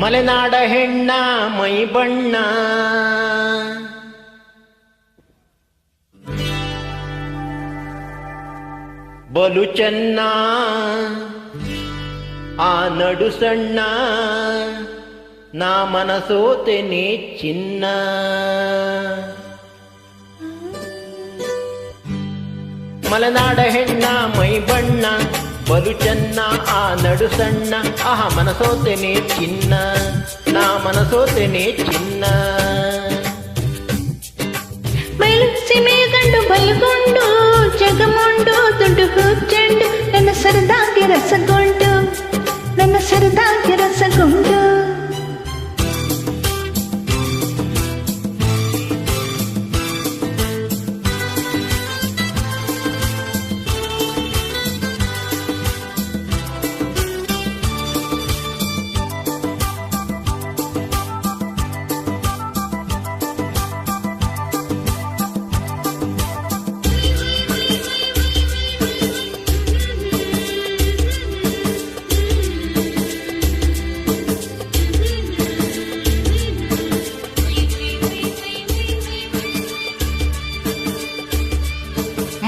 ಮಲೆನಾಡ ಹೆಣ್ಣ, ಮೈ ಬಣ್ಣ. ಬಲು ಚೆನ್ನ, ಆ ನಡು ಸಣ್ಣ, ನಾ ಮನಸೋತೆನೆ ಚಿನ್ನ. ಮಲೆನಾಡ ಹೆಣ್ಣ, ಮೈ ಬಣ್ಣ. ಬಲು ಚೆನ್ನ ಆ ನಡು ಸಣ್ಣ ಆಹ ಮನಸೋತೆನೆ ಚಿನ್ನ ನಾ ಮನಸೋತೆನೆ ಚಿನ್ನ ಬಯಲು ಸೀಮೆಯ ಗಂಡು ಬಲಗೊಂಡು ಜಗಮೊಂಡು ದುಡ್ಡು ಹುಚ್ಚಂಡು ನನ್ನ ಸರದಾಗಿ ರಸಗೊಂಡು ನನ್ನ ಸರದಾಗಿ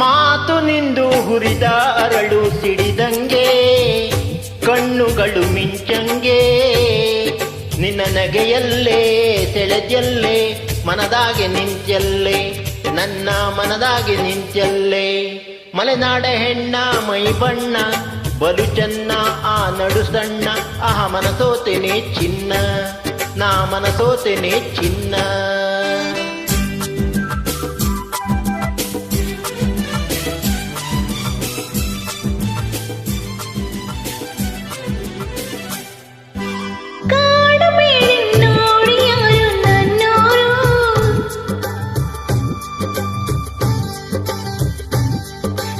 ಮಾತು ನಿಂದು ಹುರಿದ ಅರಳು ಸಿಡಿದಂಗೆ, ಕಣ್ಣುಗಳು ಮಿಂಚಂಗೆ. ನಿನ್ನ ನಗೆಯಲ್ಲೇ ಸೆಳೆದಲ್ಲೇ ಮನದಾಗೆ ನಿಂಚಲ್ಲೇ ನನ್ನ ಮನದಾಗೆ ನಿಂಚಲ್ಲೇ ಮಲೆನಾಡ ಹೆಣ್ಣ, ಮೈ ಬಣ್ಣ, ಬಲು ಚೆನ್ನ, ಆ ನಡು ಸಣ್ಣ, ಆಹ ಮನಸೋತೆನೆ ಚಿನ್ನ, ನಾ ಮನಸೋತೆನೆ ಚಿನ್ನ.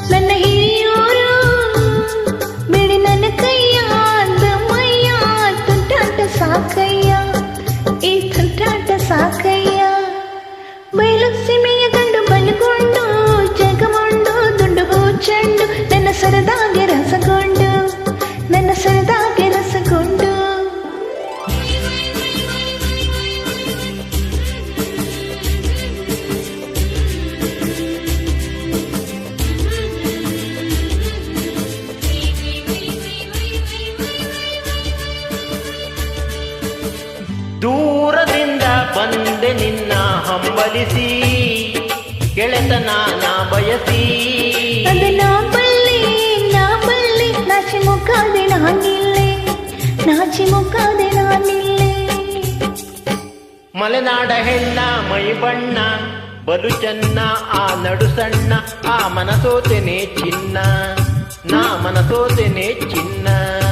ನನ್ನ ಹಂಬಲಿಸಿ ಗೆಳೆತನ ನಾ ಬಯಸಿ ಅದು ನಾ ಬಲ್ಲೆ ನಾ ಬಲ್ಲೆ ನಾಚಿ ಮುಖಾದೆ ನಾನಿಲ್ಲೆ ನಾಚಿ ಮುಖಾದೆ ನಾನಿಲ್ಲೆ ಮಲೆನಾಡ ಹೆಣ್ಣ ಮೈ ಬಣ್ಣ ಬಲು ಚೆನ್ನ ಆ ನಡು ಸಣ್ಣ ಆ ಮನಸೋತೆನೆ ಚಿನ್ನ ನಾ ಮನಸೋತೆನೆ ಚಿನ್ನ ಬಯಲು ಸೀಮೆಯ ಗಂಡು